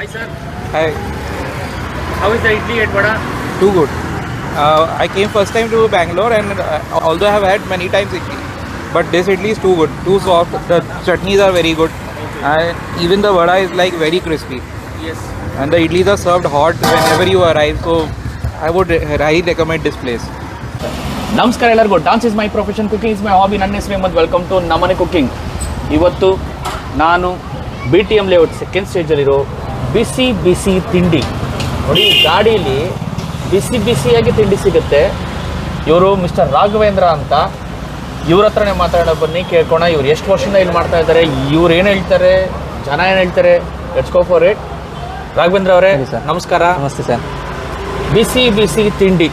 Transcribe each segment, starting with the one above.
Hi sir, Hi, how is the idli at Vada? too good. Uh, I came first time to Bangalore and uh, although I have had many times idli, but this idli is too good, too soft. The chutneys are very good, Okay. and even the vada is like very crispy. Yes. And the idlis are served hot whenever you arrive. So I would highly recommend this place. ನಮಸ್ಕಾರ ಎಲ್ಲರಿಗೂ dance is my profession cooking is my hobby ನನ್ನ ಹೆಸರು ಮತ್ತು welcome to ನಮ್ಮನೆ cooking ಇವತ್ತು ನಾನು B T M layout second ಸ್ಟೇಜಲ್ಲಿರೋ ಬಿಸಿ ಬಿಸಿ ತಿಂಡಿ. ನೋಡಿ ಈ ಗಾಡೀಲಿ ಬಿಸಿ ಬಿಸಿಯಾಗಿ ತಿಂಡಿ ಸಿಗುತ್ತೆ. ಇವರು ಮಿಸ್ಟರ್ ರಾಘವೇಂದ್ರ ಅಂತ. ಇವ್ರ ಹತ್ರನೇ ಮಾತಾಡೋ ಬನ್ನಿ ಕೇಳ್ಕೊಣ. ಇವ್ರು ಎಷ್ಟು ವರ್ಷದಿಂದ ಇಲ್ಲಿ ಮಾಡ್ತಾ ಇದ್ದಾರೆ ಇವ್ರು ಏನು ಹೇಳ್ತಾರೆ ಜನ ಏನು ಹೇಳ್ತಾರೆ let's go for it Raghavendra ಅವರೇ ನಮಸ್ಕಾರ. ನಮಸ್ತೆ ಸರ್. ಬಿಸಿ ಬಿಸಿ ತಿಂಡಿ.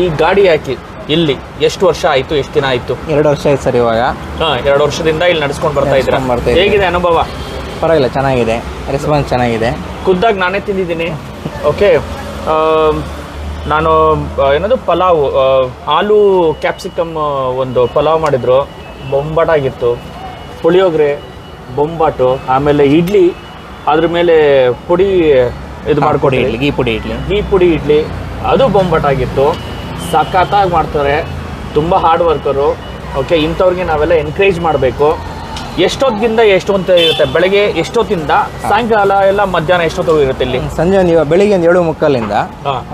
ಈ ಗಾಡಿ ಹಾಕಿ ಇಲ್ಲಿ ಎಷ್ಟು ವರ್ಷ ಆಯ್ತು ಎಷ್ಟು ದಿನ ಆಯ್ತು? ಎರಡು ವರ್ಷ ಆಯ್ತು ಸರ್ ಇವಾಗ. ಹಾ ಎರಡು ವರ್ಷದಿಂದ ಇಲ್ಲಿ ನಡ್ಸ್ಕೊಂಡು ಬರ್ತಾ ಇದ್ದೀರಾ? ಹೇಗಿದೆ ಅನುಭವ? ಪರವಾಗಿಲ್ಲ ಚೆನ್ನಾಗಿದೆ. ರೆಸ್ಪಾನ್ಸ್ ಚೆನ್ನಾಗಿದೆ. ಖುದ್ದಾಗಿ ನಾನೇ ತಿಂದಿದ್ದೀನಿ. ಓಕೆ ನಾನು ಆ, ಏನದು ಪಲಾವ್ ಆಲೂ ಕ್ಯಾಪ್ಸಿಕಮ್ ಒಂದು ಪಲಾವ್ ಮಾಡಿದ್ರು. ಬೊಂಬಾಟಾಗಿತ್ತು. ಪುಳಿಯೋಗರೆ ಬೊಂಬಾಟು ಆಮೇಲೆ ಇಡ್ಲಿ ಅದ್ರ ಮೇಲೆ ಪುಡಿ ಇದು ಮಾಡ್ಕೊಡಿ ಇಡ್ಲಿ ಗೀ ಪುಡಿ ಇಡ್ಲಿ. ಈ ಪುಡಿ ಇಡ್ಲಿ ಅದು ಬೊಂಬಾಟಾಗಿತ್ತು. ಸಖತ್ತಾಗಿ ಮಾಡ್ತಾರೆ. ತುಂಬ ಹಾರ್ಡ್ ವರ್ಕರು ಓಕೆ ಇಂಥವ್ರಿಗೆ ನಾವೆಲ್ಲ ಎನ್ಕರೇಜ್ ಮಾಡಬೇಕು. ಎಷ್ಟೊತ್ತಿಂದ ಎಷ್ಟೊತ್ತ ಇರುತ್ತೆ? ಬೆಳಗ್ಗೆ ಎಷ್ಟೊತ್ತಿಂದ? ಸಾಯಂಕಾಲ ಎಲ್ಲ ಮಧ್ಯಾಹ್ನ ಎಷ್ಟೊತ್ತು ಇರುತ್ತೆ ಇಲ್ಲಿ? ಸಂಜೆ ನೀವು ಬೆಳಿಗ್ಗೆ ಒಂದು ಏಳು ಮುಕ್ಕಾಲಿಂದ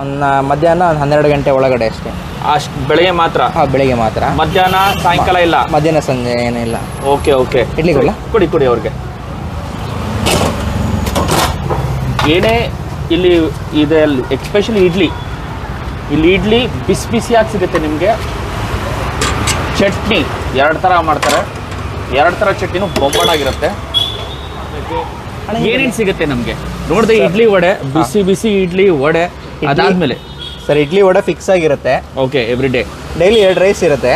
ಒಂದು ಮಧ್ಯಾಹ್ನ ಒಂದು ಹನ್ನೆರಡು ಗಂಟೆ ಒಳಗಡೆ ಅಷ್ಟೇ. ಅಷ್ಟು ಬೆಳಗ್ಗೆ ಮಾತ್ರ? ಹಾಂ ಬೆಳಿಗ್ಗೆ ಮಾತ್ರ. ಮಧ್ಯಾಹ್ನ ಸಾಯಂಕಾಲ ಇಲ್ಲ? ಮಧ್ಯಾಹ್ನ ಸಂಜೆ ಏನಿಲ್ಲ ಓಕೆ ಓಕೆ. ಇಡ್ಲಿ? ಕೊಡಿ ಕೊಡಿ ಅವ್ರಿಗೆ. ಏನೇ ಇಲ್ಲಿ ಇದೆ ಎಕ್ಸ್ಪೆಷಲಿ ಇಡ್ಲಿ. ಇಲ್ಲಿ ಇಡ್ಲಿ ಬಿಸಿ ಬಿಸಿಯಾಗಿ ಸಿಗುತ್ತೆ ನಿಮಗೆ. ಚಟ್ನಿ ಎರಡು ಥರ ಮಾಡ್ತಾರೆ. ಎರಡು ಥರ ಚಟ್ನಿನೂ ಬೊಂಬಾಡಾಗಿರುತ್ತೆ ಏನೇನು ಸಿಗುತ್ತೆ ನಮಗೆ? ನೋಡಿದ್ರೆ ಇಡ್ಲಿ ವಡೆ ಬಿಸಿ ಬಿಸಿ ಇಡ್ಲಿ ವಡೆ ಅದಾದ್ಮೇಲೆ. ಸರ್ ಇಡ್ಲಿ ವಡೆ ಫಿಕ್ಸ್ ಆಗಿರುತ್ತೆ. Okay every day. ಡೈಲಿ ಎರಡು ರೈಸ್ ಇರುತ್ತೆ.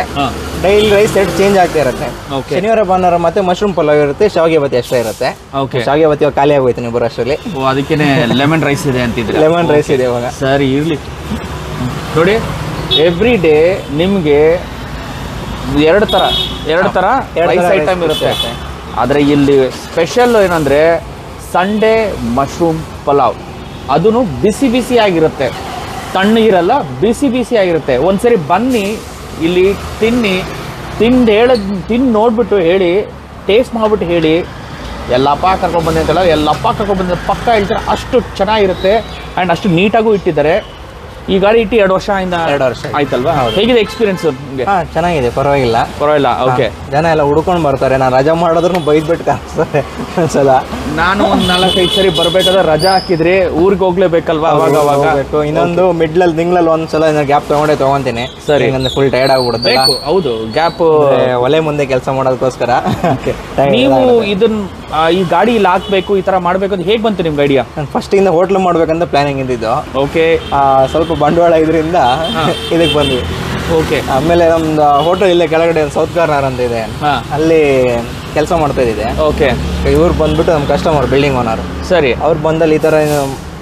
ಡೈಲಿ ರೈಸ್ ಎರಡು ಚೇಂಜ್ ಆಗ್ತಾ ಇರುತ್ತೆ. ಶನಿವಾರ ಭಾನುವಾರ ಮತ್ತೆ ಮಶ್ರೂಮ್ ಪಲಾವ್ ಇರುತ್ತೆ ಶಾವಿಗೆ ಬತ್ತಿ ಅಷ್ಟೇ ಇರುತ್ತೆ. ಓಕೆ. ಶಾವಿಗೆ ಬತ್ತಿ ಖಾಲಿ ಆಗೋಯ್ತು ನೀವು ಬರೋಷ್ಟರಲ್ಲಿ ಓ ಅದಕ್ಕೇನೆ ಲೆಮನ್ ರೈಸ್ ಇದೆ ಅಂತಿದ್ರೆ. ಲೆಮನ್ ರೈಸ್ ಇದೆ ಇವಾಗ. ಸರಿ ಇರಲಿ. ನೋಡಿ ಎವ್ರಿ ಡೇ ನಿಮಗೆ ಎರಡು ಥರ ಎರಡು ಥರ ಎರಡು ರೈಸ್ ಐಟಮ್ ಇರುತ್ತೆ. ಆದರೆ ಇಲ್ಲಿ ಸ್ಪೆಷಲ್ ಏನಂದರೆ ಸಂಡೇ ಮಶ್ರೂಮ್ ಪಲಾವ್ ಅದೂ ಬಿಸಿ ಬಿಸಿ ಆಗಿರುತ್ತೆ. ತಣ್ಣಗಿರಲ್ಲ ಬಿಸಿ ಬಿಸಿ ಆಗಿರುತ್ತೆ. ಒಂದ್ಸರಿ ಬನ್ನಿ ಇಲ್ಲಿ ತಿನ್ನಿ. ತಿಂದು ಹೇಳದ್ ತಿಂದು ನೋಡ್ಬಿಟ್ಟು ಹೇಳಿ ಟೇಸ್ಟ್ ಮಾಡಿಬಿಟ್ಟು ಹೇಳಿ. ಎಲ್ಲ ಎಲ್ಲಪ್ಪ ಕರ್ಕೊಂಡ್ಬಂದೆ ಅಂತಲ್ಲ ಎಲ್ಲಪ್ಪ ಕರ್ಕೊಂಡ್ಬಂದ್ರೆ ಪಕ್ಕ ಹೇಳ್ತಾರೆ ಅಷ್ಟು ಚೆನ್ನಾಗಿರುತ್ತೆ. ಆ್ಯಂಡ್ ಅಷ್ಟು ನೀಟಾಗೂ ಇಟ್ಟಿದ್ದಾರೆ. ಈ ಗಾಡಿ ಇಟ್ಟು ಎರಡು ವರ್ಷ ಇಂದ ಎರಡು ವರ್ಷ ಆಯ್ತು. ಆಯ್ತಲ್ವಾ. ಹೇಗಿದೆ ಎಕ್ಸ್ಪೀರಿಯನ್ಸ್ ನಿಮಗೆ? ಹಾಂ ಚೆನ್ನಾಗಿದೆ. ಪರವಾಗಿಲ್ಲ. ಪರವಾಗಿಲ್ಲ ಓಕೆ ಜನ ಎಲ್ಲ ಹುಡ್ಕೊಂಡು ಬರ್ತಾರೆ. ನಾನು ರಜಾ ಮಾಡಿದ್ರು ಬೈದ್ಬಿಟ್ಟು ಕಾಣಿಸ್ತಾರೆ ಒಂದ್ಸಲ. ನಾನು ಒಂದ್ ನಾಲ್ಕೈದು ಸರಿ ಬರ್ಬೇಕಾದ್ರೆ ರಜಾ ಹಾಕಿದ್ರೆ ಊರಿಗೆ ಹೋಗ್ಲೇಬೇಕಲ್ವಾ ಅವಾಗ ಅವಾಗ? ಹೋಗ್ಬೇಕು. ಇನ್ನೊಂದು ಮಿಡ್ಲಲ್ಲಿ ತಿಂಗಳಲ್ಲಿ ಒಂದ್ಸಲ ಗ್ಯಾಪ್ ತಗೊಂಡೇ ತಗೊಂತೀನಿ. ಸರಿ. ಫುಲ್ ಟೈರ್ಡ್ ಆಗ್ಬಿಡುತ್ತೆ ಬೇಕು ಹೌದು. ಗ್ಯಾಪ್ ಒಲೆ ಮುಂದೆ ಕೆಲಸ ಮಾಡೋದಕ್ಕೋಸ್ಕರ. ನೀವು ಇದನ್ನ ಆ, ಈ ಗಾಡಿ ಇಲ್ಲಿ ಹಾಕ್ಬೇಕು ಈ ತರ ಮಾಡ್ಬೇಕು ಅಂತ ಹೇಗ್ ಬಂತು ನಿಮ್ಗೆ ಐಡಿಯಾ ಫಸ್ಟ್ ಇಂದ ಹೋಟ್ಲ್ ಮಾಡ್ಬೇಕಂತ ಪ್ಲಾನಿಂಗ್ ಇದ್ದಿದ್ದು ಓಕೆ ಆ, ಸ್ವಲ್ಪ ಬಂಡವಾಳ ಇದರಿಂದ ಇದಕ್ಕೆ ಬಂದ್ವಿ. ಓಕೆ ಆಮೇಲೆ ನಮ್ದು ಹೋಟೆಲ್ ಇಲ್ಲೇ ಕೆಳಗಡೆ ಸೌತ್ ಕಾರ್ನರ್ ಅಂತ ಇದೆ. ಹಾ. ಅಲ್ಲಿ ಕೆಲಸ ಮಾಡ್ತಾ ಇದ್ದಿದೆ ಓಕೆ ಇವ್ರು ಬಂದ್ಬಿಟ್ಟು ನಮ್ಮ ಕಸ್ಟಮರ್ ಬಿಲ್ಡಿಂಗ್ ಓನರ್ ಸರಿ. ಅವ್ರು ಬಂದಲ್ಲಿ ಈ ಥರ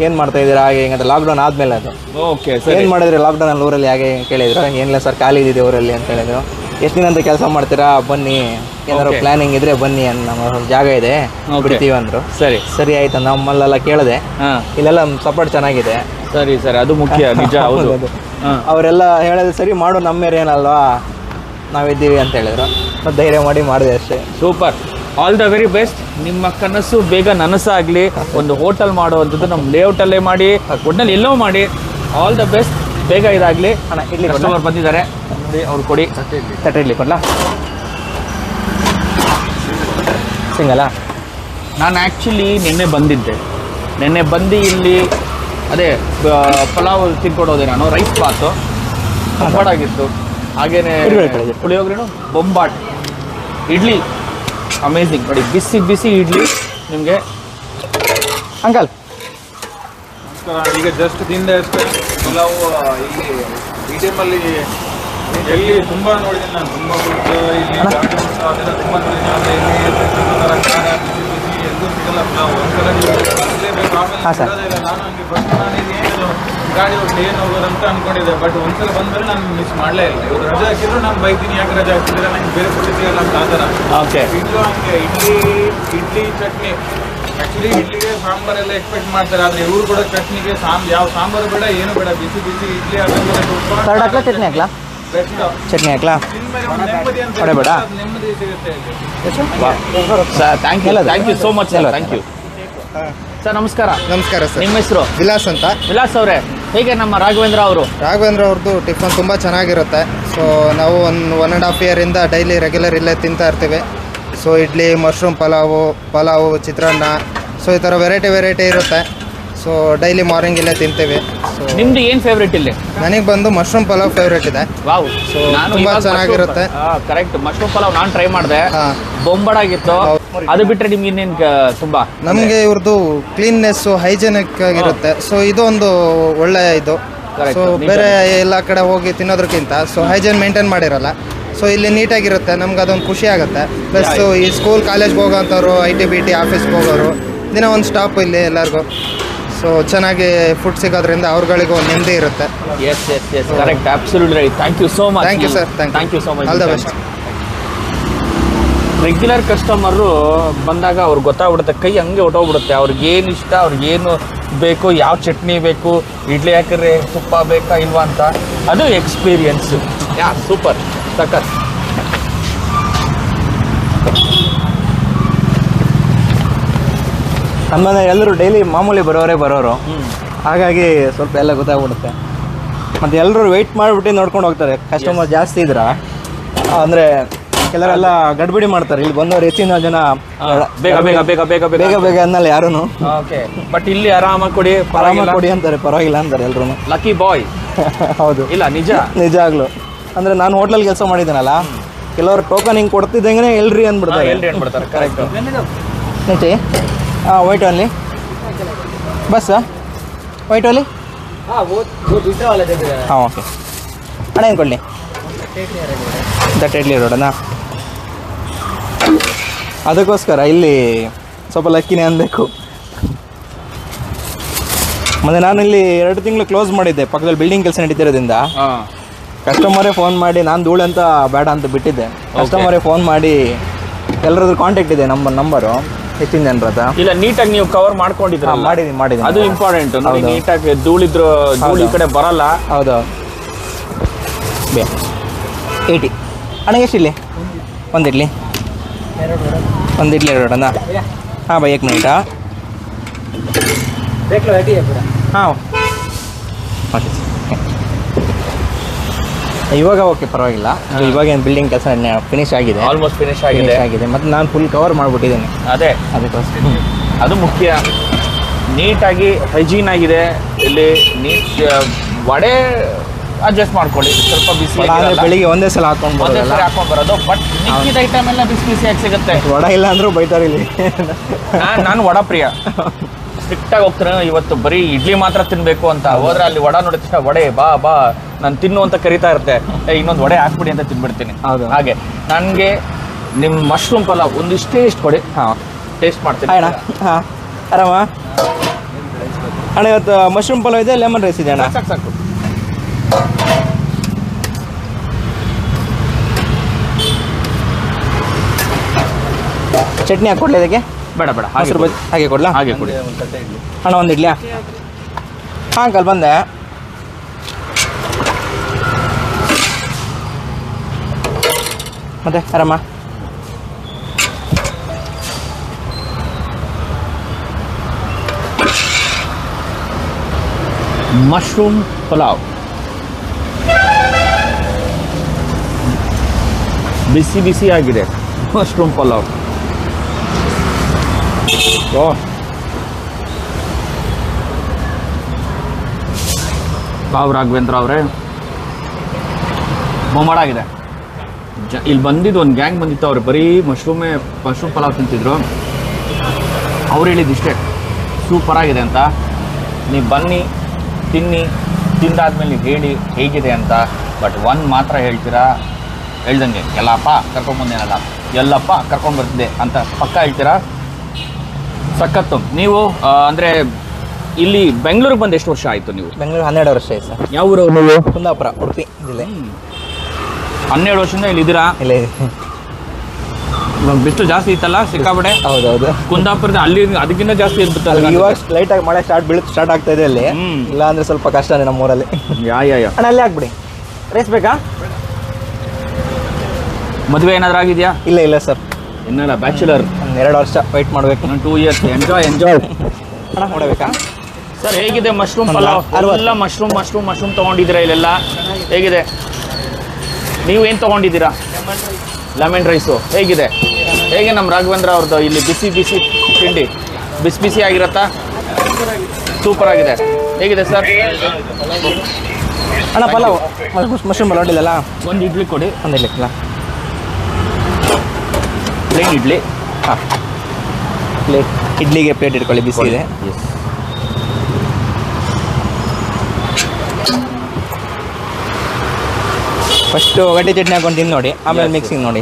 ಏನು ಮಾಡ್ತಾ ಇದ್ದೀರಾ ಹಾಗೆ ಹಿಂಗೆ ಲಾಕ್ಡೌನ್ ಆದಮೇಲೆ ಅದು. ಓಕೆ ಸರಿ. ಏನು ಮಾಡಿದ್ರೆ ಲಾಕ್ಡೌನ್ ಅಲ್ಲಿ ಊರಲ್ಲಿ ಹಾಗೆ ಕೇಳಿದ್ರು? ಏನಿಲ್ಲ ಸರ್ ಖಾಲಿ ಇದ್ದಿದೆ ಊರಲ್ಲಿ ಅಂತ ಹೇಳಿದ್ರು. ಎಷ್ಟು ದಿನ ಅಂತ ಕೆಲಸ ಮಾಡ್ತೀರಾ? ಬನ್ನಿ. ಏನಾದ್ರು ಪ್ಲಾನಿಂಗ್ ಇದ್ರೆ ಬನ್ನಿ ಅಂತ ನಮ್ಮ ಜಾಗ ಇದೆ. ಬಿಡ್ತೀವಿ ಅಂದ್ರು. ಸರಿ. ಸರಿ ಆಯ್ತು ನಮ್ಮಲ್ಲೆಲ್ಲ ಕೇಳಿದೆ. ಇಲ್ಲೆಲ್ಲ ಸಪೋರ್ಟ್ ಚೆನ್ನಾಗಿದೆ. ಸರಿ ಸರಿ ಅದು ಮುಖ್ಯ ನಿಜ ಹೌದು. ಅವರೆಲ್ಲ ಹೇಳೋದು ಸರಿ ಮಾಡು ನಮ್ಮ ಏನಲ್ವಾ? ನಾವಿದ್ದೀವಿ ಅಂತ ಹೇಳಿದ್ರು. ಮತ್ತು ಧೈರ್ಯ ಮಾಡಿ ಮಾಡಿದೆ ಅಷ್ಟೇ. Super. All the very best ನಿಮ್ಮ ಕನಸು ಬೇಗ ನನಸಾಗಲಿ. ಒಂದು ಹೋಟೆಲ್ ಮಾಡುವಂಥದ್ದು ನಮ್ಮ ಲೇಔಟಲ್ಲೇ ಮಾಡಿ ಒಟ್ಟಿನಲ್ಲಿ ಎಲ್ಲೋ ಮಾಡಿ. ಆಲ್ ದ ಬೆಸ್ಟ್ ಬೇಗ ಇದಾಗಲಿ. ಅಣ್ಣ ಇಲ್ಲಿ? ಕಸ್ಟಮರ್ ಬಂದಿದ್ದಾರೆ. ನೋಡಿ ಅವ್ರು ಕೊಡಿ. ತಟ್ಟೆ ಇಡ್ಲಿ ಕೊಡ್ಲಾ? ಸಿಂಗಲ್ಲ ನಾನು ಆ್ಯಕ್ಚುಲಿ ನಿನ್ನೆ ಬಂದಿದ್ದೆ. ನಿನ್ನೆ ಬಂದು ಇಲ್ಲಿ ಅದೇ ಪಲಾವ್ ತಿನ್ಕೊಡೋದೆ ನಾನು ರೈಸ್ ಬಾತು. ಬೊಂಬಾಟಾಗಿತ್ತು ಹಾಗೇನೆ. ಪುಳಿಯೋಗ್ರೆನು ಬೊಂಬಾಟ್. ಇಡ್ಲಿ ಅಮೇಝಿಂಗ್ ನೋಡಿ ಬಿಸಿ ಬಿಸಿ ಇಡ್ಲಿ ನಿಮಗೆ ಅಂಕಲ್. ಈಗ ಜಸ್ಟ್ ತಿಂದೆ ಅಷ್ಟೇ. ಪಲಾವು ಇಲ್ಲಿ ಬಿ ಟಿ ಎಲ್ಲಿ ತುಂಬ ನೋಡಿದ್ದೀನಿ ನಾನು. ತುಂಬ ಫುಡ್ ಇಲ್ಲಿ gardens ಅದೆಲ್ಲ ತುಂಬ ನೋಡಿದ್ದೀನಿ. ಆದರೆ ಇಲ್ಲಿ ಬಿಸಿ ಎಲ್ಲೂ ಸಿಗಲ್ಲ. ಒಂದ್ಸಲ ನೀವು ಹಾಂ, ಸರ್. ಇಲ್ಲ. ನಾನು ಹಂಗೆ ಫಸ್ಟ್ ನಾನು ಏನು ಗಾಡಿ ಹೋಗಿ ಏನು ಹೋಗೋದಂತ ಅನ್ಕೊಂಡಿದ್ದೆ. ಬಟ್ ಒಂದ್ಸಲ ಬಂದ್ಮೇಲೆ ನಾನು ಮಿಸ್ ಮಾಡಲೇ ಇಲ್ಲ. ಇವ್ರು ರಜೆ ಹಾಕಿದ್ರು ನಾನು ಬೈತೀನಿ. ಯಾಕೆ ರಜೆ ಹಾಕ್ತಿದ್ರೆ ನಂಗೆ ಬೇರೆ ಸಿಗಲ್ಲ ಅಂತ ಆ ಥರ. ಓಕೆ ಇಡ್ಲು ಹಂಗೆ ಇಡ್ಲಿ ಇಡ್ಲಿ ಚಟ್ನಿ. ಆಕ್ಚುಲಿ ಇಡ್ಲಿಗೆ ಸಾಂಬಾರ್ ಎಲ್ಲ ಎಕ್ಸ್ಪೆಕ್ಟ್ ಮಾಡ್ತಾರೆ. ಆದ್ರೆ ಇವ್ರು ಕೂಡ ಚಟ್ನಿಗೆ ಸಾಂಬ್ ಯಾವ ಸಾಂಬಾರು ಬೇಡ ಏನು ಬೇಡ. ಬಿಸಿ ಬಿಸಿ ಇಡ್ಲಿ ಕರ್ಡ್ ಹಾಕ್ಲಾ ಚಟ್ನಿ ಹಾಕ್ಲಾ? ಚಟ್ನಿ ಹಾಕ್ಲಾ? ಅಂತ ಹೊಡೆ ಬೇಡ? ನೆಮ್ಮದಿ ಸಿಗುತ್ತೆ sir thank you thank you so much sir thank you sir ನಮಸ್ಕಾರ. ನಮಸ್ಕಾರ ಸರ್ ನಿಮ್ಮ ಹೆಸರು? ವಿಲಾಸ್ ಅಂತ. ವಿಲಾಸ್ ಅವರೇ. ಹೇಗೆ ನಮ್ಮ ರಾಘವೇಂದ್ರ ಅವರು? ರಾಘವೇಂದ್ರ ಅವ್ರದ್ದು ಟಿಫನ್ ತುಂಬ ಚೆನ್ನಾಗಿರುತ್ತೆ. ಸೊ ನಾವು ಒಂದು ಒನ್ ಆ್ಯಂಡ್ ಹಾಫ್ ಇಯರಿಂದ ಡೈಲಿ ರೆಗ್ಯುಲರ್ ಇಲ್ಲೇ ತಿಂತಾ ಇರ್ತೀವಿ. So idli mushroom pulao pulao, chitranna. So ಈ ಥರ ವೆರೈಟಿ ವೆರೈಟಿ ಇರುತ್ತೆ. ಸೊ ಡೈಲಿ ಮಾರ್ನಿಂಗ್ ಇಲ್ಲೇ ತಿಂತೀವಿ. ನಿಮ್ದು ಏನ್ ಫೇವ್ರೇಟ್ ಇಲ್ಲಿ? ನನಗೆ ಬಂದು ಮಶ್ರೂಮ್ ಪಲಾವ್ ಫೇವ್ರೇಟ್ ಇದೆ. ವಾವ್. ನಾನು ತುಂಬಾ ಚೆನ್ನಾಗಿರುತ್ತೆ. ಕರೆಕ್ಟ್ ಮಶ್ರೂಮ್ ಪಲಾವ್ ನಾನು ಟ್ರೈ ಮಾಡಿದೆ. ಹಾಂ. ಬೊಂಬಡಾಗಿತ್ತು. ಅದು ಬಿಟ್ರೆ ನಿಮ್ಗೆ ಇನ್ನೇನ್ ಕ- ತುಂಬಾ? ನಮಗೆ ಇವ್ರದ್ದು ಕ್ಲೀನ್ನೆಸ್ ಹೈಜೆನಿಕ್ ಆಗಿರುತ್ತೆ. ಸೊ ಇದು ಒಂದು ಒಳ್ಳೆಯ ಇದು. Correct. ಸೊ ಬೇರೆ ಎಲ್ಲ ಕಡೆ ಹೋಗಿ ತಿನ್ನೋದಕ್ಕಿಂತ ಸೊ ಹೈಜೆನ್ ಮೇಂಟೈನ್ ಮಾಡಿರಲ್ಲ. ಸೊ ಇಲ್ಲಿ ನೀಟಾಗಿರುತ್ತೆ. ನಮ್ಗೆ ಅದೊಂದು ಖುಷಿ ಆಗುತ್ತೆ. ಪ್ಲಸ್ ಈ ಸ್ಕೂಲ್ ಕಾಲೇಜ್ಗೆ ಹೋಗೋಂಥವ್ರು ಐ ಟಿ ಬಿ ಟಿ ಆಫೀಸ್ಗೆ ಹೋಗೋರು ದಿನ ಒಂದು ಸ್ಟಾಪ್ ಇಲ್ಲಿ ಎಲ್ಲರಿಗೂ. ಸೊ ಚೆನ್ನಾಗಿ ಫುಡ್ ಸಿಗೋದ್ರಿಂದ ಅವ್ರಗಳಿಗೂ ಒಂದು ನೆಮ್ಮದಿ ಇರುತ್ತೆ. Yes yes yes correct absolute right thank you so much thank you sir thank you so much all the best regular customer ಬಂದಾಗ ಅವ್ರಿಗೆ ಗೊತ್ತಾಗ್ಬಿಡುತ್ತೆ. ಕೈ ಹಂಗೆ ಹೊಟ್ಟೋಗ್ಬಿಡುತ್ತೆ ಅವ್ರಿಗೆ ಏನು ಇಷ್ಟ ಅವ್ರಿಗೆ ಏನು ಬೇಕು ಯಾವ ಚಟ್ನಿ ಬೇಕು ಇಡ್ಲಿ ಹಾಕಿದ್ರೆ ತುಪ್ಪ ಬೇಕಾ ಇಲ್ವಾ ಅಂತ. ಅದು ಎಕ್ಸ್ಪೀರಿಯನ್ಸು ಯಾ ಸೂಪರ್ ಸಖತ್. ನಮ್ಮನೆ ಎಲ್ಲರೂ ಡೈಲಿ ಮಾಮೂಲಿ ಬರೋರೇ ಬರೋರು. ಹಾಗಾಗಿ ಸ್ವಲ್ಪ ಎಲ್ಲ ಗೊತ್ತಾಗ್ಬಿಡುತ್ತೆ. ಮತ್ತು ಎಲ್ಲರೂ ವೆಯ್ಟ್ ಮಾಡಿಬಿಟ್ಟು ನೋಡ್ಕೊಂಡು ಹೋಗ್ತಾರೆ. ಕಸ್ಟಮರ್ ಜಾಸ್ತಿ ಇದ್ರ? ಅಂದರೆ ಕೆಲವರೆಲ್ಲ ಗಡ್ಬಿಡಿ ಮಾಡ್ತಾರೆ. ಇಲ್ಲಿ ಬಂದವರು ಹೆಚ್ಚಿನ ಜನ ಬೇಗ ಬೇಗ ಬೇಗ ಬೇಗ ಬೇಗ. ಬೇಗ ಅನ್ನಲ್ಲ ಯಾರೂ ಓಕೆ ಬಟ್ ಇಲ್ಲಿ ಆರಾಮಾಗಿ ಕೊಡಿ ಆರಾಮಾಗಿ ಕೊಡಿ ಅಂತಾರೆ ಪರವಾಗಿಲ್ಲ ಅಂತಾರೆ ಎಲ್ಲರೂ ಲಕ್ಕಿ ಬಾಯ್ ಹೌದು. ಇಲ್ಲ ನಿಜ. ನಿಜಾಗ್ಲು ಅಂದರೆ ನಾನು ಹೋಟ್ಲಲ್ಲಿ ಕೆಲಸ ಮಾಡಿದ್ದೀನಲ್ಲ ಕೆಲವರು ಟೋಕನ್ ಹಿಂಗೆ ಕೊಡ್ತಿದ್ದಂಗೆ ಎಲ್ರಿ ಅಂದ್ಬಿಡ್ತಾರೆ. ಎಲ್ರಿ ಅಂದ್ಬಿಡ್ತಾರೆ ಕರೆಕ್ಟ್ ಹಾಂ ವೈಟ್ ಓನ್ಲಿ ಬಸ್ಸಾ ವೈಟ್ ಓನ್ಲಿ ಹಾಂ ಓಕೆ ಹಣ ಏನು ಕೊಡಲಿ? ದಟ್ ಇಡ್ಲಿ ರೋಡನಾ ಅದಕ್ಕೋಸ್ಕರ ಇಲ್ಲಿ ಸ್ವಲ್ಪ ಲಕ್ಕಿನೇ ಅನ್ಬೇಕು. ಮತ್ತೆ ನಾನು ಇಲ್ಲಿ ಎರಡು ತಿಂಗಳು ಕ್ಲೋಸ್ ಮಾಡಿದ್ದೆ ಪಕ್ಕದಲ್ಲಿ ಬಿಲ್ಡಿಂಗ್ ಕೆಲಸ ನಡೀತಿರೋದ್ರಿಂದ. ಹಾಂ. ಕಸ್ಟಮರೇ ಫೋನ್ ಮಾಡಿ ನಾನು ಧೂಳು ಅಂತ ಬೇಡ ಅಂತ ಬಿಟ್ಟಿದ್ದೆ. ಕಸ್ಟಮರೇ ಫೋನ್ ಮಾಡಿ ಎಲ್ಲರದ್ದು ಕಾಂಟ್ಯಾಕ್ಟ್ ಇದೆ ನಮ್ಮ ನಂಬರು. ಹೆಚ್ಚಿನ ಜನರ ಹತ್ರ ಇಲ್ಲ ನೀಟಾಗಿ ನೀವು ಕವರ್ ಮಾಡ್ಕೊಂಡಿದ್ರ ಹಾಂ ಮಾಡಿದ್ದೀನಿ ಮಾಡಿದ್ದೀನಿ ಅದು ಇಂಪಾರ್ಟೆಂಟ್ ನೋಡಿ ನೀಟಾಗಿ ಧೂಳಿದ್ರು ಧೂಳು ಈ ಕಡೆ ಬರಲ್ಲ. ಹೌದು. ಬೇ. ಏಯ್ಟಿ. ಅಣ್ಣ ಎಷ್ಟು ಒಂದಿರಲಿ ಒಂದು ಇಡ್ಲಿ. ಒಂದು ಇಡ್ಲಿ ಎರಡು ಅಣ್ಣ. ಹಾಂ ಬೈ ಏಕ್ ಮಿನಿಟಾ ಹಾಂ. ಓಕೆ ಇವಾಗ ಓಕೆ ಪರವಾಗಿಲ್ಲ. ಇವಾಗ ಏನು ಬಿಲ್ಡಿಂಗ್ ಕೆಲಸ ಫಿನಿಶ್ ಆಗಿದೆ. ಆಲ್ಮೋಸ್ಟ್ ಫಿನಿಶ್ ಆಗಿದೆ. ಆಗಿದೆ. ಮತ್ತು ನಾನು ಫುಲ್ ಕವರ್ ಮಾಡಿಬಿಟ್ಟಿದ್ದೀನಿ. ಅದೇ. ಅದಕ್ಕೋಸ್ಕರ. ಅದು ಮುಖ್ಯ. ನೀಟಾಗಿ ಹೈಜೀನ್ ಆಗಿದೆ. ಇಲ್ಲಿ ನೀಟ್ ವಡೆ ಅಡ್ಜಸ್ಟ್ ಮಾಡ್ಕೊಳ್ಳಿ. ಸ್ವಲ್ಪ ಬಿಸಿ ಬೆಳಿಗ್ಗೆ ಒಂದೇ ಸಲ ಹಾಕೊಂಡು ಬರೋದು. ಬಟ್ ಮಿಕ್ಕಿದ ಐಟಮ್ ಎಲ್ಲ ಬಿಸಿ ಬಿಸಿಯಾಗಿ ಸಿಗುತ್ತೆ. ವಡ ಇಲ್ಲ ಅಂದರೂ ಬೈತಾರೆ ಇಲ್ಲಿ. ನಾನ್- ನಾನು ವಡ ಪ್ರಿಯ. ಸ್ಟ್ರಿಕ್ಟಾಗಿ ಹೋಗ್ತಾರೆ ಇವತ್ತು ಬರೀ ಇಡ್ಲಿ ಮಾತ್ರ ತಿನ್ಬೇಕು ಅಂತ ಹೋದ್ರೆ ಅಲ್ಲಿ ವಡ ನೋಡಿದ ವಡೆ ಬಾ ಬಾ. ನಾನು ತಿನ್ನು ಅಂತ ಕರಿತಾ ಇರುತ್ತೆ. ಇನ್ನೊಂದು ವಡೆ ಹಾಕ್ಬಿಡಿ ಅಂತ ತಿನ್ಬಿಡ್ತೀನಿ. ಹೌದು. ಹಾಗೆ ನನಗೆ ನಿಮ್ಮ ಮಶ್ರೂಮ್ ಪಲಾವ್ ಒಂದಿಷ್ಟೇ ಇಷ್ಟು ಕೊಡಿ. ಹಾಂ. ಟೇಸ್ಟ್ ಮಾಡ್ತೀನಿ. ಅಣ್ಣ. ಹಾಂ. ಆರಾಮ? ಅಣ್ಣ ಇವತ್ತು ಮಶ್ರೂಮ್ ಪಲಾವ್ ಇದೆ ಲೆಮನ್ ರೈಸ್ ಇದೆ ಅಣ್ಣ. ಸಾಕು ಸಾಕು. ಚಟ್ನಿ ಹಾಕ್ಕೊಡ್ಲಿ ಇದಕ್ಕೆ? ಬೇಡ ಬೇಡ. ಹಾಗೆ ಮೊಸರು ಕೊಡಿ. ಬಜ್ಜಿ. ಹಾಗೆ ಕೊಡ್ಲಾ? ಹಾಗೆ ಕೊಡಿ. ಅಣ್ಣ ಒಂದು ಇಡ್ಲಿಯಾ ಹಾಂ ಅಂಕಲ್ ಬಂದೆ. ಮತ್ತೆ ಆರಾಮ. ಮಶ್ರೂಮ್ ಪಲಾವ್. ಬಿಸಿ ಬಿಸಿ ಆಗಿದೆ. ಮಶ್ರೂಮ್ ಪಲಾವ್. ಓ. ಬಾವ್ ರಾಘವೇಂದ್ರ ಅವರೇ. ಬೊಮ್ಮಡಾಗಿದೆ ಇಲ್ಲಿ ಬಂದಿದ್ದು ಒಂದು ಗ್ಯಾಂಗ್ ಬಂದಿತ್ತು ಅವ್ರು ಬರೀ ಮಶ್ರೂಮೇ ಮಶ್ರೂಮ್ ಪಲಾವ್ ತಿಂತಿದ್ರು. ಅವ್ರು ಹೇಳಿದ್ದು ಇಷ್ಟೇ ಸೂಪರ್ ಆಗಿದೆ ಅಂತ. ನೀವು ಬನ್ನಿ ತಿನ್ನಿ ತಿಂದಾದ್ಮೇಲೆ ನೀವು ಹೇಳಿ ಹೇಗಿದೆ ಅಂತ. ಬಟ್ ಒಂದು ಮಾತ್ರ ಹೇಳ್ತೀರಾ? ಹೇಳ್ದಂಗೆ ಎಲ್ಲಪ್ಪ ಕರ್ಕೊಂಬಂದೇನಲ್ಲ ಎಲ್ಲಪ್ಪ ಕರ್ಕೊಂಬರ್ತಿದ್ದೆ ಅಂತ ಪಕ್ಕ ಹೇಳ್ತೀರಾ? ಸಖತ್ತು. ನೀವು ಅಂದರೆ ಅಂದ್ರೆ ಇಲ್ಲಿ ಬೆಂಗಳೂರಿಗೆ ಬಂದು ಎಷ್ಟು ವರ್ಷ ಆಯಿತು ನೀವು? ಬೆಂಗಳೂರು ಹನ್ನೆರಡು ವರ್ಷ ಆಯ್ತು ಸರ್. ಯಾವ ಊರು ನೀವು ಕುಂದಾಪುರ ಉಡುಪಿ ಜಿಲ್ಲೆ. ಹನ್ನೆರಡು ವರ್ಷದಿಂದ ಇಲ್ಲಿ ಇದ್ದೀರಾ? ಇಲ್ಲೇ. ಬಿಸಿಲು ಜಾಸ್ತಿ ಇತ್ತಲ್ಲ ಸಿಕ್ಕಾಪಡೆ ಹೌದೌದು. ಕುಂದಾಪುರದ ಅಲ್ಲಿ ಅದಕ್ಕಿಂತ ಜಾಸ್ತಿ ಇರ್ಬಿಟ್ಟು ಇವಾಗ ಲೈಟಾಗಿ ಮಳೆ ಸ್ಟಾರ್ಟ್ ಬೀಳ್ ಸ್ಟಾರ್ಟ್ ಆಗ್ತಾ ಇದೆ ಅಲ್ಲಿ. ಇಲ್ಲ ಅಂದ್ರೆ ಸ್ವಲ್ಪ ಕಷ್ಟನೇ ನಮ್ಮೂರಲ್ಲಿ. ಯಾ ಯಾ ಯಾ. ಅಣ್ಣ ಅಲ್ಲೇ ಹಾಕ್ಬಿಡಿ ರೇಸ್ ಬೇಕಾ? ಮದುವೆ ಏನಾದ್ರೂ ಆಗಿದೆಯಾ? ಇಲ್ಲ ಇಲ್ಲ ಸರ್ ಇನ್ನಲ್ಲ ಬ್ಯಾಚುಲರ್ ಒಂದು ಎರಡು ವರ್ಷ ವೆಯ್ಟ್ ಮಾಡಬೇಕು. ನಾನು ಟೂ ಇಯರ್ಸ್ ಎಂಜಾಯ್ ಎಂಜಾಯ್ ನೋಡಬೇಕಾ? ಸರ್ ಹೇಗಿದೆ mushroom pulao? Mushroom mushroom mushroom ತೊಗೊಂಡಿದ್ದೀರಾ ಇಲ್ಲೆಲ್ಲ? ಹೇಗಿದೆ? ನೀವು ಏನು ತೊಗೊಂಡಿದ್ದೀರಾ? ಲೆಮನ್ ರೈಸು ಹೇಗಿದೆ? ಹೇಗೆ ನಮ್ಮ ರಾಘವೇಂದ್ರ ಅವ್ರದ್ದು ಇಲ್ಲಿ ಬಿಸಿ ಬಿಸಿ ತಿಂಡಿ? ಬಿಸಿ ಬಿಸಿ ಆಗಿರತ್ತಾ? ಸೂಪರ್ ಆಗಿದೆ. ಹೇಗಿದೆ ಸರ್ ಅಣ್ಣ ಪಲಾವ್. ಮಶ್ರೂಮ್ ಪಲಾವ್ ಅಡ್ಡಿಲ್ಲ ಒಂದು ಇಡ್ಲಿ ಕೊಡಿ. ಒಂದು ಇಡ್ಲಿ ಪ್ಲೇನ್ ಇಡ್ಲಿ. ಹಾಂ. ಪ್ಲೇಟ್ ಇಡ್ಲಿಗೆ ಪ್ಲೇಟ್ ಇಟ್ಕೊಳ್ಳಿ ಬಿಸಿ ಇದೆ. ಫಸ್ಟು ಒಗಟೆ ಚಟ್ನಿ ಹಾಕೊಂಡು ತಿಂದು ನೋಡಿ ಆಮೇಲೆ ಮಿಕ್ಸಿಂಗ್ ನೋಡಿ.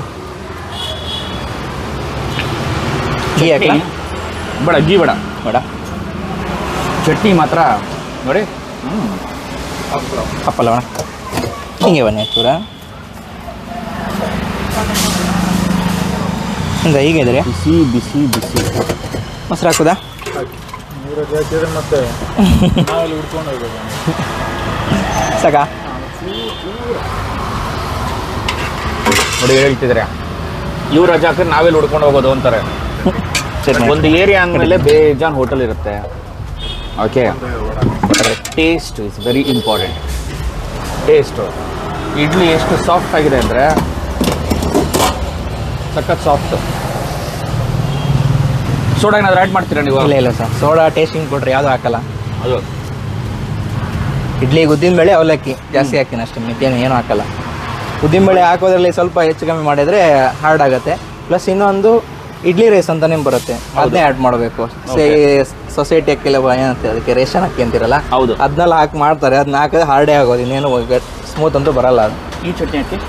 ಗೀ ಹಾಕಿ ಬೇಡ ಗೀ ಬೇಡ. ಬೇಡ. ಚಟ್ನಿ ಮಾತ್ರ ನೋಡಿ. ಹ್ಞೂ ಅಪ್ಪಲ್ಲ ಹಿಂಗೆ ಬನ್ನಿ ಚೂರ. ಹಿಂಗ ಹೀಗೆ ಇದ್ರೆ? ಬಿಸಿ ಬಿಸಿ ಬಿಸಿ. ಮೊಸರು ಹಾಕುದಾ? ಮತ್ತೆ ಸಾಕಾ ನೋಡಿ ಹೇಳ್ತಿದ್ರೆ ಇವ್ರ ರಜಾ ಹಾಕಿದ್ರೆ ನಾವೆಲ್ಲ ಹುಡ್ಕೊಂಡು ಹೋಗೋದು ಅಂತಾರೆ. ಒಂದು ಏರಿಯಾ ಅಂದಮೇಲೆ ಬೇಜಾನ್ ಹೋಟೆಲ್ ಇರುತ್ತೆ. Okay. Taste is very important taste idli ಎಷ್ಟು ಸಾಫ್ಟ್ ಆಗಿದೆ ಅಂದರೆ ಸಖತ್ ಸಾಫ್ಟ್ ಸೋಡಾ ಏನಾದ್ರು ಆ್ಯಡ್ ಮಾಡ್ತೀರಾ ನೀವು? ಇಲ್ಲ ಇಲ್ಲ ಸರ್. ಸೋಡಾ ಟೇಸ್ಟಿಂಗ್ ಕೊಡ್ರಿ ಯಾವುದು ಹಾಕಲ್ಲ. ಅದು ಇಡ್ಲಿ ಉದ್ದಿನ ಬೇಳೆ ಅವಲಕ್ಕಿ ಜಾಸ್ತಿ ಹಾಕ್ತೀನಿ ಅಷ್ಟೇ ಮಿತಿಯನ್ನು ಏನು ಹಾಕಲ್ಲ. ಉದ್ದಿನ ಬೇಳೆ ಹಾಕೋದ್ರಲ್ಲಿ ಸ್ವಲ್ಪ ಹೆಚ್ಚು ಕಮ್ಮಿ ಮಾಡಿದರೆ ಹಾರ್ಡ್ ಆಗುತ್ತೆ. ಪ್ಲಸ್ ಇನ್ನೊಂದು ಇಡ್ಲಿ ರೈಸ್ ಅಂತಾನೆ ಬರುತ್ತೆ. ಅದನ್ನೇ ಆ್ಯಡ್ ಮಾಡಬೇಕು. ಸೊಸೈಟಿ ಅಕ್ಕಿಲ್ಲ ಏನಂತೆ ಅದಕ್ಕೆ ರೇಷನ್ ಅಕ್ಕಿ ಅಂತಿರಲ್ಲ? ಹೌದು. ಅದನ್ನೆಲ್ಲ ಹಾಕಿ ಮಾಡ್ತಾರೆ. ಅದನ್ನ ಹಾಕಿದ್ರೆ ಹಾರ್ಡೇ ಆಗೋದು. ಇನ್ನೇನು ಸ್ಮೂತ್ ಅಂತೂ ಬರಲ್ಲ ಅದು. ಈ ಚಟ್ನಿ ಹಾಕಿ.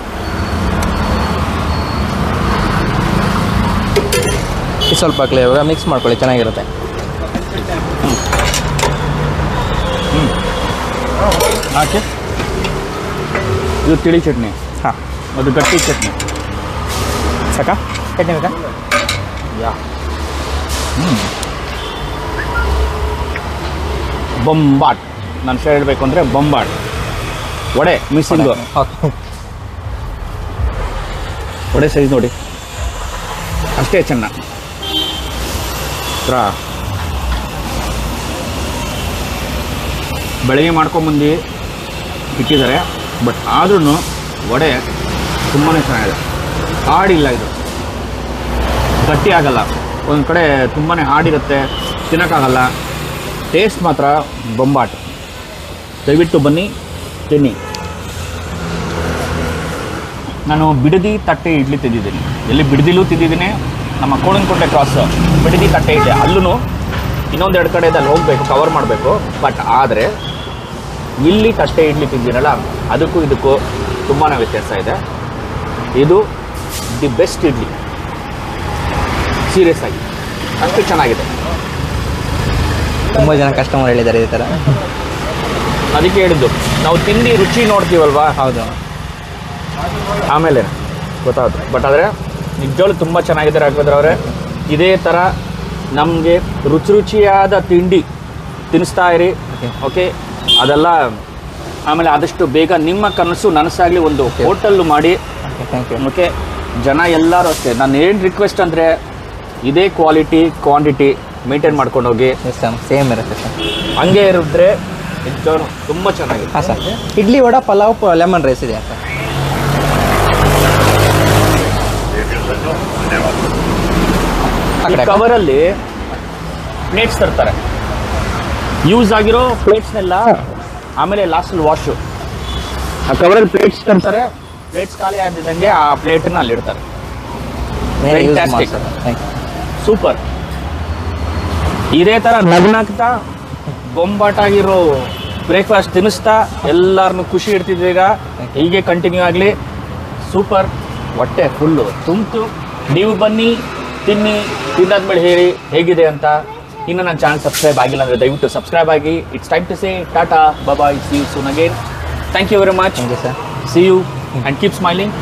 ಈ ಸ್ವಲ್ಪ ಹಾಕ್ಲಿ ಇವಾಗ ಮಿಕ್ಸ್ ಮಾಡ್ಕೊಳ್ಳಿ ಚೆನ್ನಾಗಿರುತ್ತೆ. ಹಾಕಿ. ಇದು ತಿಳಿ ಚಟ್ನಿ. ಹಾಂ ಅದು ಗಟ್ಟಿ ಚಟ್ನಿ. ಸಾಕಾ? ಚಟ್ನಿ ಬೇಕಾ? ಯಾ. ಬೊಂಬಾಟ್. ನಾನು ಹೇಳಬೇಕು ಅಂದರೆ ಬೊಂಬಾಟ್. ವಡೆ ಮಿಸ್ಸಿಂಗು ವಡೆ ಸೈಜ್ ನೋಡಿ. ಅಷ್ಟೇ ಚೆನ್ನ. ಬೆಳಗ್ಗೆ ಮಾಡ್ಕೊಂಬಂದು ಇಟ್ಟಿದ್ದಾರೆ ಬಟ್ ಆದ್ರೂ ವಡೆ ತುಂಬಾ ಚೆನ್ನಾಗಿದೆ. ಹಾಡಿಲ್ಲ ಇದು. ಗಟ್ಟಿ ಆಗಲ್ಲ. ಒಂದು ಕಡೆ ತುಂಬಾ ಹಾಡಿರುತ್ತೆ ತಿನ್ನೋಕ್ಕಾಗಲ್ಲ ಟೇಸ್ಟ್ ಮಾತ್ರ ಬೊಂಬಾಟ್. ದಯವಿಟ್ಟು ಬನ್ನಿ, ತಿನ್ನಿ. ನಾನು ಬಿಡದಿ ತಟ್ಟೆ ಇಡ್ಲಿ ತಿಂದಿದ್ದೀನಿ. ಎಲ್ಲಿ ಬಿಡದಿಲೂ ತಿಂದಿದ್ದೀನಿ. ನಮ್ಮ ಕೋಣನಕೋಟೆ ಕ್ರಾಸ್ ಬಿಡದಿ ತಟ್ಟೆ ಇದೆ. ಅಲ್ಲೂ ಇನ್ನೊಂದೆರಡು ಕಡೆ ಅಲ್ಲಿ ಹೋಗಬೇಕು ಕವರ್ ಮಾಡಬೇಕು. ಬಟ್ ಆದರೆ, ಇಲ್ಲಿ ತಟ್ಟೆ ಇಡ್ಲಿ ತಿಂದಿರಲ್ಲ, ಅದಕ್ಕೂ ಇದಕ್ಕೂ ತುಂಬಾ ವ್ಯತ್ಯಾಸ ಇದೆ. ಇದು ದಿ ಬೆಸ್ಟ್ ಇಡ್ಲಿ. ಸೀರಿಯಸ್ ಆಗಿ. ಅಷ್ಟು ಚೆನ್ನಾಗಿದೆ. ತುಂಬ ಜನ ಕಸ್ಟಮರ್ ಹೇಳಿದ್ದಾರೆ ಈ ಥರ ಅದಕ್ಕೆ ಹೇಳಿದ್ದು ನಾವು ತಿಂಡಿ ರುಚಿ ನೋಡ್ತೀವಲ್ವಾ? ಹೌದು. ಆಮೇಲೆ ಗೊತ್ತಾಗುತ್ತೆ ಬಟ್ ಆದರೆ ನಿಜವಾಗ್ಲೂ ತುಂಬ ಚೆನ್ನಾಗಿದೆ ರಾಘವೇಂದ್ರ ಅವರೇ. ಇದೇ ಥರ ನಮಗೆ ರುಚಿ ರುಚಿಯಾದ ತಿಂಡಿ ತಿನ್ನಿಸ್ತಾ ಇರಿ. ಓಕೆ ಅದೆಲ್ಲ ಆಮೇಲೆ ಆದಷ್ಟು ಬೇಗ ನಿಮ್ಮ ಕನಸು ನನಸಾಗಲಿ ಒಂದು. ಹೋಟೆಲ್ ಮಾಡಿ. ಓಕೆ ಜನ ಎಲ್ಲರೂ ಅಷ್ಟೇ. ನಾನು ಏನು ರಿಕ್ವೆಸ್ಟ್ ಅಂದರೆ ಇದೇ ಕ್ವಾಲಿಟಿ ಕ್ವಾಂಟಿಟಿ ಮೇಂಟೈನ್ ಮಾಡ್ಕೊಂಡು ಹೋಗಿ. ಸೇಮ್ ಇರುತ್ತೆ ಸರ್ ಹಂಗೆ ಇರಿದ್ರೆ ತುಂಬ ಚೆನ್ನಾಗಿದೆ ಹಾಂ sir idli vada pulao lemon rice ಇದೆ ಸರ್? ಕವರಲ್ಲಿ ಪ್ಲೇಟ್ಸ್ ತರ್ತಾರೆ. ಯೂಸ್ ಆಗಿರೋ ಪ್ಲೇಟ್ಸ್ನೆಲ್ಲ ಆಮೇಲೆ ಲಾಸ್ಟಲ್ಲಿ ವಾಶು ಆ ಕವರಲ್ಲಿ ಪ್ಲೇಟ್ಸ್ ತರ್ತಾರೆ ಪ್ಲೇಟ್ಸ್ ಖಾಲಿ ಆಗಿದ್ದಂಗೆ ಆ ಪ್ಲೇಟನ್ನ ಅಲ್ಲಿ ಇಡ್ತಾರೆ. Fantastic. ಸೂಪರ್ ಇದೇ ತರ ನಗ್ನಾಗ್ತಾ ಬೊಂಬಾಟಾಗಿರೋ ಬ್ರೇಕ್ಫಾಸ್ಟ್ ತಿನ್ನಿಸ್ತಾ ಎಲ್ಲರನ್ನು ಖುಷಿ ಇಡ್ತಿದ್ದೀಗ ಹೀಗೆ ಕಂಟಿನ್ಯೂ ಆಗಲಿ. ಸೂಪರ್ ಹೊಟ್ಟೆ ಫುಲ್ಲು ತುಂಬಿತು. ನೀವು ಬನ್ನಿ ತಿನ್ನಿ ತಿನ್ನಾದ್ಮೇಲೆ ಹೇಳಿ ಹೇಗಿದೆ ಅಂತ. ಇನ್ನು ನನ್ನ ಚಾನಲ್ ಸಬ್ಸ್ಕ್ರೈಬ್ ಆಗಿಲ್ಲ ಅಂದರೆ ದಯವಿಟ್ಟು ಸಬ್ಸ್ಕ್ರೈಬ್ ಆಗಿ. It's time to say tata bye bye see you soon again thank you very much sir see you and keep smiling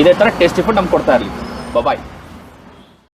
ಇದೇ ಥರ ಟೇಸ್ಟಿ ಫುಡ್ ನಮ್ಗೆ ಕೊಡ್ತಾ ಇರಲಿ. ಬಾಯ್